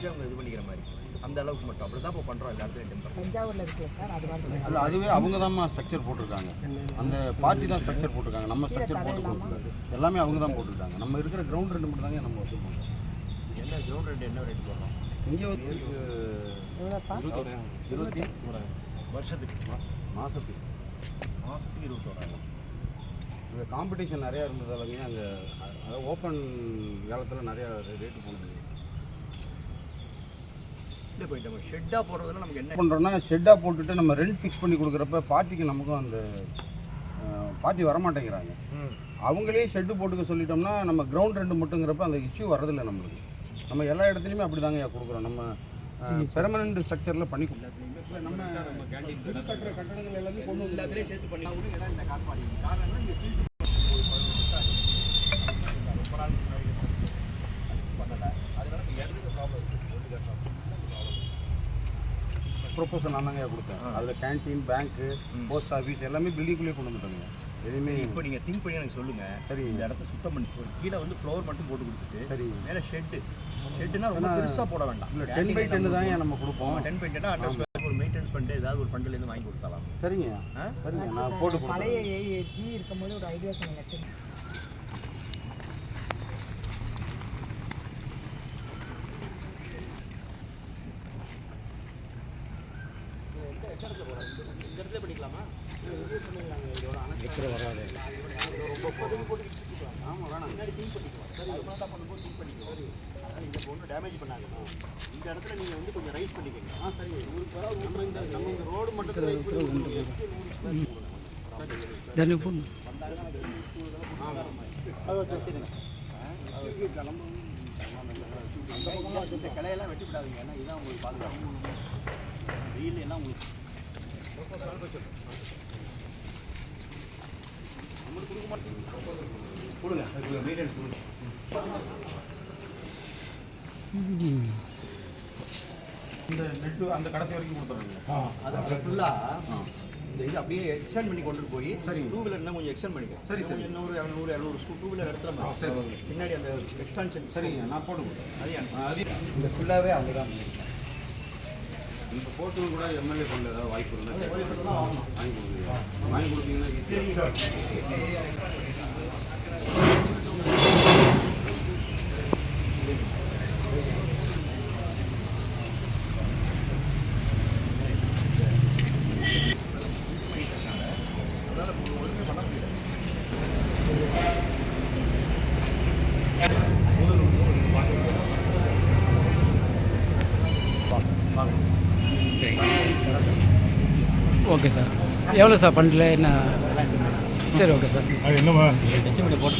வச்சு அவங்க இது பண்ணிக்கிற மாதிரி. அந்த அளவுக்கு மட்டும். அப்படி தான் இப்போ பண்ணுறோம் எல்லா இடத்துலையும் தஞ்சாவூர்ல இருக்குல்ல சார் அது மாதிரி அது அதுவே அவங்க தான்மா ஸ்ட்ரக்சர் போட்டிருக்காங்க. அந்த பார்ட்டி தான் ஸ்ட்ரக்சர் போட்டிருக்காங்க. நம்ம ஸ்ட்ரக்சர் போட்டு எல்லாமே அவங்க தான் போட்டிருக்காங்க. நம்ம இருக்கிற கிரவுண்ட் ரெண்டு மட்டும் தாங்க நம்ம வச்சுருக்கோம் என்ன கிரவுண்ட் ரெண்டு என்ன ரேட் போடுறோம்? இங்கே வந்து இருபத்தி வருஷத்துக்கு. மாதத்துக்கு மாதத்துக்கு இருபத்தோராயிரம். இங்கே காம்படிஷன் நிறையா இருந்ததாலங்க அங்கே அதாவது ஓப்பன் காலத்தில் நிறையா ரேட்டு போனது இல்லை போயிட்டு நம்ம ஷெட்டாக போடுறதுல நமக்கு என்ன? பண்ணுறோன்னா ஷெட்டாக போட்டுட்டு நம்ம ரெண்ட் ஃபிக்ஸ் பண்ணி கொடுக்குறப்ப பார்ட்டிக்கு நமக்கும் அந்த பார்ட்டி வரமாட்டேங்கிறாங்க. அவங்களே ஷெட்டு போட்டுக்க சொல்லிட்டோம்னா நம்ம கிரவுண்ட் ரெண்டு மட்டுங்கிறப்ப அந்த இஷ்யூ வரதில்லை நம்மளுக்கு. நம்ம எல்லா இடத்துலையுமே அப்படி தாங்க கொடுக்குறோம். நம்ம பெர்மனண்ட் ஸ்ட்ரக்சரில் பண்ணி நம்ம கட்டுற கட்டடங்கள் எல்லாமே கொண்டு எல்லாத்துலேயும் சேர்த்து பண்ணி காரணம் ப்ரொப்போசல் நான் தாங்க கொடுத்தேன். அதில் கேன்டீன் பேங்க்கு. போஸ்ட் ஆஃபீஸ் எல்லாமே பில்டிங்குள்ளேயே கொண்டு வந்துட்டாங்க எதுவுமே இப்போ நீங்கள் திங்க் பண்ணி எனக்கு சொல்லுங்கள் சரி இந்த இடத்த சுத்தம் பண்ணி ஒரு கீழே வந்து ஃப்ளோர் மட்டும் போட்டு கொடுத்துட்டு சரி மேலே ஷெட்டு ஷெட்டுனா ரொம்ப பெருசாக போட வேண்டாம். இல்லை டென் பை டென்னு தான் நம்ம கொடுப்போம். டென் பை டென்னா அட்ரஸ் ஒரு மெயின்டெனன்ஸ் பண்ணிட்டு ஏதாவது ஒரு ஃபண்டிலேருந்து வாங்கி கொடுத்தலாம் சரிங்க? சரிங்க நான் போட்டு பழைய டி இருக்கும்போது ஒரு ஐடியா சொன்னேன் இந்த இடத்துல நீங்கள் வந்து கொஞ்சம் ரைஸ் பண்ணிக்கங்க ஆ சரிங்க ஊருக்கு வர நம்ம இந்த நம்ம இந்த ரோடு மட்டும் ரைஸ் பண்ணி கொடுத்துருவோம். அந்த பக்கம்லாம் இந்த கிளையெல்லாம் வெட்டி விடாதீங்க ஏன்னா இதான் உங்களுக்கு பாதுகாப்பு வெயில் எல்லாம் உங்களுக்கு கொடுங்க மெயின்டெனன்ஸ் கொடுங்க இந்த நெட்டு அந்த கடைசி வரைக்கும் கொடுத்துருங்க அது ஃபுல்லாக இந்த இது அப்படியே எக்ஸ்டெண்ட் பண்ணி கொண்டு போய் சரி. டூ வீலர் இன்னும் கொஞ்சம் எக்ஸ்டெண்ட் பண்ணிக்கோ. சரி, சரி. இன்னும் ஒரு இரநூறு இரநூறு டூ வீலர் எடுத்துகிற மாதிரி. பின்னாடி அந்த எக்ஸ்டென்ஷன் சரிங்க நான் போட்டு கொடுத்தேன் அது இந்த ஃபுல்லாகவே அவங்க தான் இந்த போட்டு கூட எம்எல்ஏ ஃபண்ட் ஏதாவது வாய்ப்பு இருந்தால் வாங்கி கொடுக்குறீங்க வாங்கி கொடுத்தீங்கன்னா ஈஸியாக ஓகே சார். எவ்வளோ சார் பண்ணல என்ன? சரி ஓகே சார். அது என்னம்மா எஸ்டிமேட் போட்டு